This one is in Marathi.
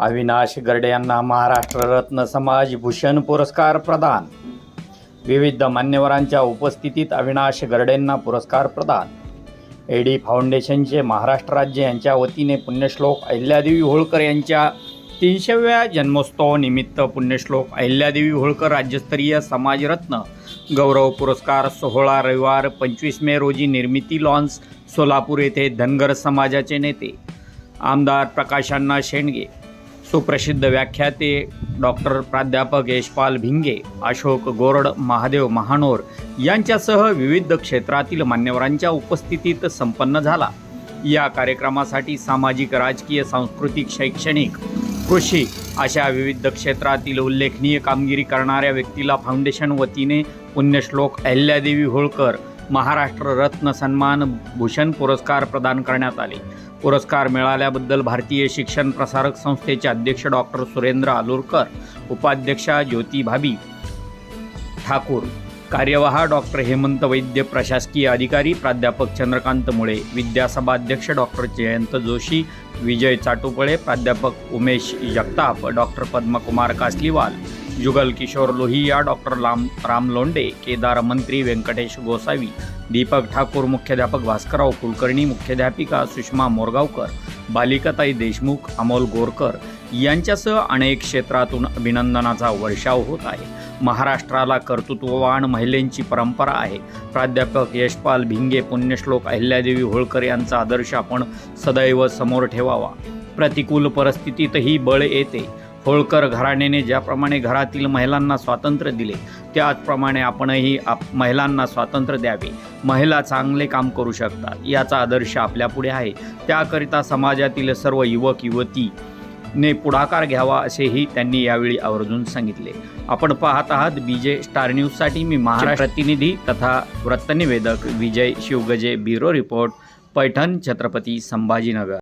अविनाश गर्डे यांना महाराष्ट्र रत्न समाज भूषण पुरस्कार प्रदान. विविध मान्यवरांच्या उपस्थितीत अविनाश गरडेंना पुरस्कार प्रदान. एडी फाउंडेशनचे महाराष्ट्र राज्य यांच्या वतीने पुण्यश्लोक अहिल्यादेवी होळकर यांच्या तीनशेव्या जन्मोत्सव निमित्त पुण्यश्लोक अहिल्यादेवी होळकर राज्यस्तरीय समाजरत्न. गौरव पुरस्कार सोहळा रविवार पंचवीस मे रोजी निर्मिती लॉन्स सोलापूर येथे धनगर समाजाचे नेते. आमदार प्रकाशांना शेंडगे. सुप्रसिद्ध व्याख्याते डॉक्टर प्राध्यापक यशपाल भिंगे अशोक गोरड महादेव महानोर यांच्यासह विविध क्षेत्रातील मान्यवरांच्या उपस्थितीत संपन्न झाला. या कार्यक्रमासाठी सामाजिक राजकीय सांस्कृतिक शैक्षणिक कृषी अशा विविध क्षेत्रातील उल्लेखनीय कामगिरी करणाऱ्या व्यक्तीला फाउंडेशन वतीने पुण्यश्लोक अहिल्यादेवी होळकर महाराष्ट्र रत्न सन्मान भूषण पुरस्कार प्रदान करण्यात आले. पुरस्कार मिळाल्याबद्दल भारतीय शिक्षण प्रसारक संस्थेचे अध्यक्ष डॉक्टर सुरेंद्र आलुरकर उपाध्यक्षा ज्योती भाबी ठाकूर कार्यवाह डॉक्टर हेमंत वैद्य प्रशासकीय अधिकारी प्राध्यापक चंद्रकांत मुळे विद्यासभाध्यक्ष डॉक्टर जयंत जोशी विजय चाटुपळे प्राध्यापक उमेश जगताप डॉक्टर पद्मकुमार कासलीवाल जुगल किशोर लोहिया डॉक्टर लाम राम लोंडे केदार मंत्री व्यंकटेश गोसावी दीपक ठाकूर मुख्याध्यापक भास्करराव कुलकर्णी मुख्याध्यापिका सुषमा मोरगावकर बालिकाताई देशमुख अमोल गोरकर यांच्यासह अनेक क्षेत्रातून अभिनंदनाचा वर्षाव होत आहे. महाराष्ट्राला कर्तृत्ववान महिलेंची परंपरा आहे. प्राध्यापक यशपाल भिंगे पुण्यश्लोक अहिल्यादेवी होळकर यांचा आदर्श आपण सदैव समोर ठेवावा. प्रतिकूल परिस्थितीतही बळ येते. होळकर घराण्याने ज्याप्रमाणे घरातील महिलांना स्वातंत्र्य दिले त्याचप्रमाणे आपणही आप महिलांना स्वातंत्र्य द्यावे. महिला चांगले काम करू शकतात याचा आदर्श आपल्यापुढे आहे. त्याकरिता समाजातील सर्व युवक युवती ने पुढाकार घ्यावा असेही त्यांनी यावेळी आवर्जून सांगितले. आपण पाहत आहात बीजे स्टार न्यूजसाठी मी महाराष्ट्र प्रतिनिधी तथा वृत्तनिवेदक विजय शिवगजे ब्युरो रिपोर्ट पैठण छत्रपती संभाजीनगर.